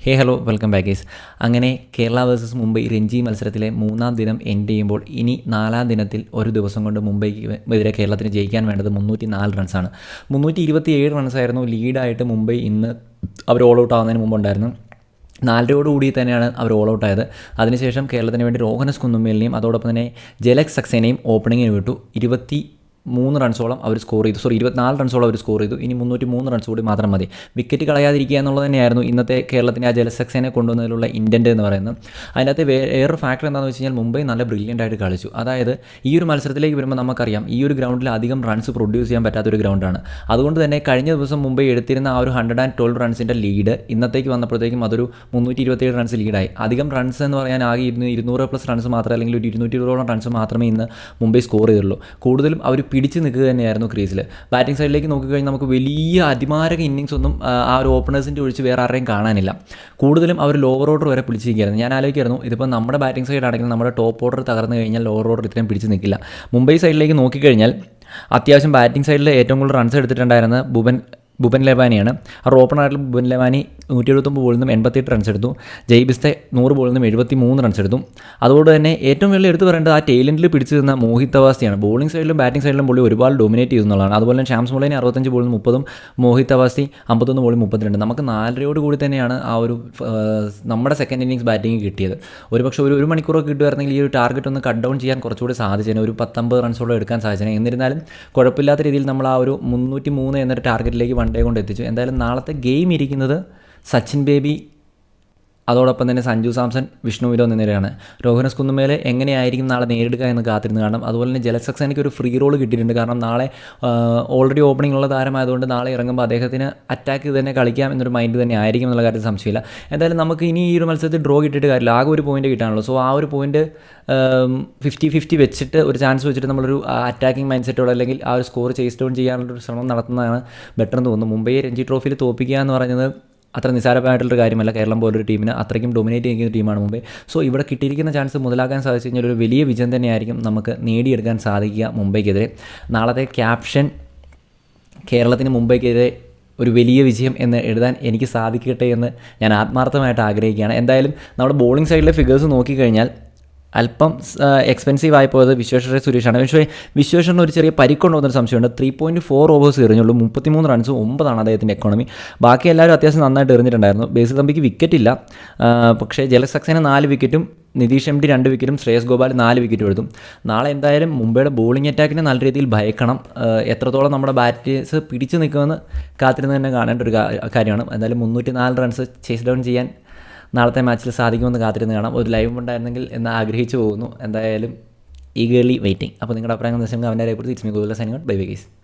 ഹേ hello welcome back അങ്ങനെ Kerala versus Mumbai Ranji മത്സരത്തിലെ മൂന്നാം ദിനം എൻഡ് ചെയ്യുമ്പോൾ ഇനി നാലാം ദിനത്തിൽ ഒരു ദിവസം കൊണ്ട് മുംബൈക്ക് എതിരെ കേരളത്തിന് ജയിക്കാൻ വേണ്ടത് മുന്നൂറ്റി നാല് റൺസാണ് മുന്നൂറ്റി ഇരുപത്തി ഏഴ് റൺസായിരുന്നു ലീഡായിട്ട് മുംബൈ ഇന്ന് അവർ ഓൾ ഔട്ട് ആവുന്നതിന് മുമ്പ് ഉണ്ടായിരുന്നു നാലരയോടുകൂടി തന്നെയാണ് അവർ ഓൾ ഔട്ട് ആയത്. അതിനുശേഷം കേരളത്തിന് വേണ്ടി രോഹനസ് കുന്നുമേലിനെയും അതോടൊപ്പം തന്നെ ജലക് സക്സേനയും ഓപ്പണിങ്ങിന് വിട്ടു. ഇരുപത്തി മൂന്ന് റൺസോളം അവർ സ്കോർ ചെയ്തു. സോറി ഇരുപത്തിനാല് റൺസോളം അവർ സ്കോർ ചെയ്തു. ഇനി മുന്നൂറ്റി മൂന്ന് റൺസ് കൂടി മാത്രം മതി. വിക്കറ്റ് കളയാതിരിക്കുക എന്നുള്ളത് തന്നെയായിരുന്നു ഇന്നത്തെ കേരളത്തിന് ആ ജലസക്സേനെ കൊണ്ടുവന്നതിലുള്ള ഇന്റന്റ് എന്ന് പറയുന്നത്. അതിനകത്ത് വേറൊരു ഫാക്ടർ എന്താണെന്ന് വെച്ച് കഴിഞ്ഞാൽ മുംബൈ നല്ല ബ്രില്യന്റ് ആയിട്ട് കളിച്ചു. അതായത് ഈ ഒരു മത്സരത്തിലേക്ക് വരുമ്പോൾ നമുക്കറിയാം ഈ ഒരു ഗ്രൗണ്ടിൽ അധികം റൺസ് പ്രൊഡ്യൂസ് ചെയ്യാൻ പറ്റാത്തൊരു ഗ്രൗണ്ടാണ് അതുകൊണ്ട് തന്നെ കഴിഞ്ഞ ദിവസം മുംബൈ എടുത്തിരുന്ന ആ ഒരു ഹൺഡ്രഡ് ആൻഡ് ട്വൽവ് റൺസിന്റെ ലീഡ് ഇന്നത്തേക്ക് വന്നപ്പോഴത്തേക്കും അതൊരു മുന്നൂറ്റി ഇരുപത്തേഴ് റൺസ് ലീഡായി അധികം റൺസ് എന്ന് പറയാൻ ആകെ ഇരുന്ന് ഇരുന്നൂറ് പ്ലസ് റൺസ് മാത്രമേ അല്ലെങ്കിൽ ഒരു ഇരുന്നൂറ്റി ഇരുപതോളം റൺസ് മാത്രമേ ഇന്ന് മുംബൈ സ്കോർ ചെയ്തുള്ളൂ. കൂടുതലും അവർ പിടിച്ച് നിൽക്കുക തന്നെയായിരുന്നു ക്രീസിൽ ബാറ്റിംഗ് സൈഡിലേക്ക് നോക്കിക്കഴിഞ്ഞാൽ നമുക്ക് വലിയ അതിമാരക ഇന്നിങ്സ് ഒന്നും ആ, ഒരു ഓപ്പണേഴ്സിന്റെ ഒഴിച്ച് വേറെ ആരെയും കാണാനില്ല. കൂടുതലും അവർ ലോവർ ഓർഡർ വരെ പിടിച്ചിരിക്കുകയായിരുന്നു. ഞാൻ ആലോചിക്കായിരുന്നു ഇതിപ്പോൾ നമ്മുടെ ബാറ്റിംഗ് സൈഡ് ആണെങ്കിൽ നമ്മുടെ ടോപ്പ് ഓർഡർ തകർന്നു കഴിഞ്ഞാൽ ലോവർ ഓർഡർ ഇത്രയും പിടിച്ച് നിൽക്കില്ല. മുംബൈ സൈഡിലേക്ക് നോക്കിക്കഴിഞ്ഞാൽ അത്യാവശ്യം ബാറ്റിംഗ് സൈഡിൽ ഏറ്റവും കൂടുതൽ റൺസ് എടുത്തിട്ടുണ്ടായിരുന്ന ബുബൻ ബുബൻ ലെവാനിയാണ്. ആ ഓപ്പണറായിട്ടുള്ള ബുബൻ ലെവാനി നൂറ്റി എഴുപത്തൊമ്പത് ബോളിൽ നിന്നും എൺപത്തിയെട്ട് റൺസ് എടുത്തു. ജയ് ബിസ്തെ നൂറ് ബോളിൽ നിന്നും എഴുപത്തി മൂന്ന് റൺസ് എടുത്തു. അതുകൊണ്ട് തന്നെ ഏറ്റവും വലിയ എടുത്ത് പറയേണ്ടത് ആ ടൈലൻഡിൽ പിടിച്ചു നിന്ന മോഹിത് അവാസ്തിയാണ് ബോളിംഗ് സൈഡിലും ബാറ്റിംഗ് സൈഡിലും പുള്ളി ഒരുപാട് ഡൊമിനേറ്റ് ചെയ്തു എന്നുള്ളതാണ്. അതുപോലെ തന്നെ ഷാംസ് മുളേനി അറുപത്തഞ്ച് ബോളിൽ മുപ്പതും മോഹിത് അവാസ്തി അമ്പത്തൊന്ന് ബോളിൽ മുപ്പത്തിരണ്ട്. നമുക്ക് നാലരയോട് കൂടി തന്നെയാണ് ആ ഒരു നമ്മുടെ സെക്കൻഡ് ഇന്നിങ്സ് ബാറ്റിംഗ് കിട്ടിയത്. ഒരു പക്ഷേ ഒരു ഒരു മണിക്കൂറൊക്കെ കിട്ടുമായിരുന്നെങ്കിൽ ഈ ഒരു ടാർഗറ്റ് ഒന്ന് കട്ട് ഡൗൺ ചെയ്യാൻ കുറച്ചുകൂടി സാധിച്ചേനെ. ഒരു പത്തൊമ്പത് റൺസോളം എടുക്കാൻ സാധിച്ചേനെ. എന്നിരുന്നാലും കുഴപ്പമില്ലാത്ത രീതിയിൽ നമ്മൾ ആ ഒരു മുന്നൂറ്റി മൂന്ന് എന്നൊരു ടാർഗറ്റിലേക്ക് വൺ ഡേ കൊണ്ട് എത്തിച്ചു. എന്തായാലും നാളത്തെ ഗെയിം ഇരിക്കുന്നത് സച്ചിൻ ബേബി അതോടൊപ്പം തന്നെ സഞ്ജു സാംസൺ വിഷ്ണു വിനോദ് എന്നിവരാണ്. രോഹനസ് കുന്നുമേലെ എങ്ങനെയായിരിക്കും നാളെ നേരിടുക എന്ന് കാത്തിരുന്ന്. കാണണം അതുപോലെ തന്നെ ജലസക്സേനയ്ക്ക് ഒരു ഫ്രീ റോൾ കിട്ടിയിട്ടുണ്ട്. കാരണം നാളെ ഓൾറെഡി ഓപ്പണിംഗ് ഉള്ള താരമായതുകൊണ്ട് നാളെ ഇറങ്ങുമ്പോൾ അദ്ദേഹത്തിന് അറ്റാക്ക് തന്നെ കളിക്കാം എന്നൊരു മൈൻഡ് തന്നെ ആയിരിക്കും എന്നുള്ള കാര്യത്തിൽ സംശയമില്ല. എന്തായാലും നമുക്ക് ഇനി ഈ ഒരു മത്സരത്തിൽ ഡ്രോ കിട്ടിയിട്ട് കാര്യമില്ല. ആകെ ഒരു പോയിന്റ് കിട്ടാനുള്ളൂ. സോ ആ ഒരു പോയിന്റ് ഫിഫ്റ്റി ഫിഫ്റ്റി വെച്ചിട്ട് ഒരു ചാൻസ് വെച്ചിട്ട് നമ്മളൊരു അറ്റാക്കിംഗ് മൈൻഡ് സെറ്റോടെ അല്ലെങ്കിൽ ആ ഒരു സ്കോർ ചേസ് ഡൗൺ ചെയ്യാനുള്ള ഒരു ശ്രമം നടത്തുന്നതാണ് ബെറ്റർ എന്ന് തോന്നുന്നു. മുംബൈ രഞ്ജി ട്രോഫിയിൽ തോപ്പിക്കുക എന്ന് പറയുന്നത് അത്ര നിസാരമായിട്ടുള്ളൊരു കാര്യമല്ല. കേരളം പോലൊരു ടീമിന് അത്രയ്ക്കും ഡൊമിനേറ്റ് ചെയ്യുന്ന ടീമാണ് മുംബൈ. സോ ഇവിടെ കിട്ടിയിരിക്കുന്ന ചാൻസ് മുതലാക്കാൻ സാധിച്ചു കഴിഞ്ഞാൽ ഒരു വലിയ വിജയം തന്നെയായിരിക്കും നമുക്ക് നേടിയെടുക്കാൻ സാധിക്കുക മുംബൈക്കെതിരെ. നാളത്തെ ക്യാപ്ഷൻ കേരളത്തിന് മുംബൈക്കെതിരെ ഒരു വലിയ വിജയം എന്ന് എഴുതാൻ എനിക്ക് സാധിക്കട്ടെ എന്ന് ഞാൻ ആത്മാർത്ഥമായിട്ട് ആഗ്രഹിക്കുകയാണ്. എന്തായാലും നമ്മുടെ ബോളിംഗ് സൈഡിലെ ഫിഗേഴ്സ് നോക്കിക്കഴിഞ്ഞാൽ അല്പം എക്സ്പെൻസീവ് ആയി പോയത് വിശ്വേശ്വര സുരേഷാണ്. പക്ഷേ വിശ്വേശ്വരന് ഒരു ചെറിയ പരിക്കുണ്ടോ എന്നൊരു സംശയമുണ്ട്. ത്രീ പോയിന്റ് ഫോർ ഓവേഴ്സ് എറിഞ്ഞുള്ളൂ. മുപ്പത്തിമൂന്ന് റൺസ് ഒമ്പതാണ് അദ്ദേഹത്തിന്റെ എക്കോണമി ബാക്കി എല്ലാവരും അത്യാവശ്യം നന്നായിട്ട് എറിഞ്ഞിട്ടുണ്ടായിരുന്നു. ബേസിൽ തമ്പിക്ക് വിക്കറ്റ് ഇല്ല. പക്ഷേ പക്ഷേ ജലസക്സേന നാല് വിക്കറ്റും നിതീഷ് എം ഡി രണ്ട് വിക്കറ്റും ശ്രേയസ് ഗോപാൽ നാല് വിക്കറ്റും എടുത്തു. നാളെ എന്തായാലും മുംബൈയുടെ ബോളിംഗ് അറ്റാക്കിനെ നല്ല രീതിയിൽ ഭയക്കണം. എത്രത്തോളം നമ്മുടെ ബാറ്റേഴ്സ് പിടിച്ചു നിൽക്കുമെന്ന് കാത്തിരുന്ന് തന്നെ കാണേണ്ട ഒരു കാര്യമാണ്. എന്തായാലും മുന്നൂറ്റി നാല് റൺസ് ചേസ് ഡൗൺ ചെയ്യാൻ നാളത്തെ മാച്ചിൽ സാധിക്കുമെന്ന് കാത്തിരുന്ന് കാണാം. ഒരു ലൈവ് ഉണ്ടായിരുന്നെങ്കിൽ എന്ന് ആഗ്രഹിച്ചു പോകുന്നു. എന്തായാലും ഈഗേർലി വെയിറ്റിംഗ് അപ്പോൾ നിങ്ങളുടെ അഭിപ്രായം എന്ന് വെച്ചാൽ അവന്റെ രേഖപ്പെടുത്തി it's me Gokula signing bye bye guys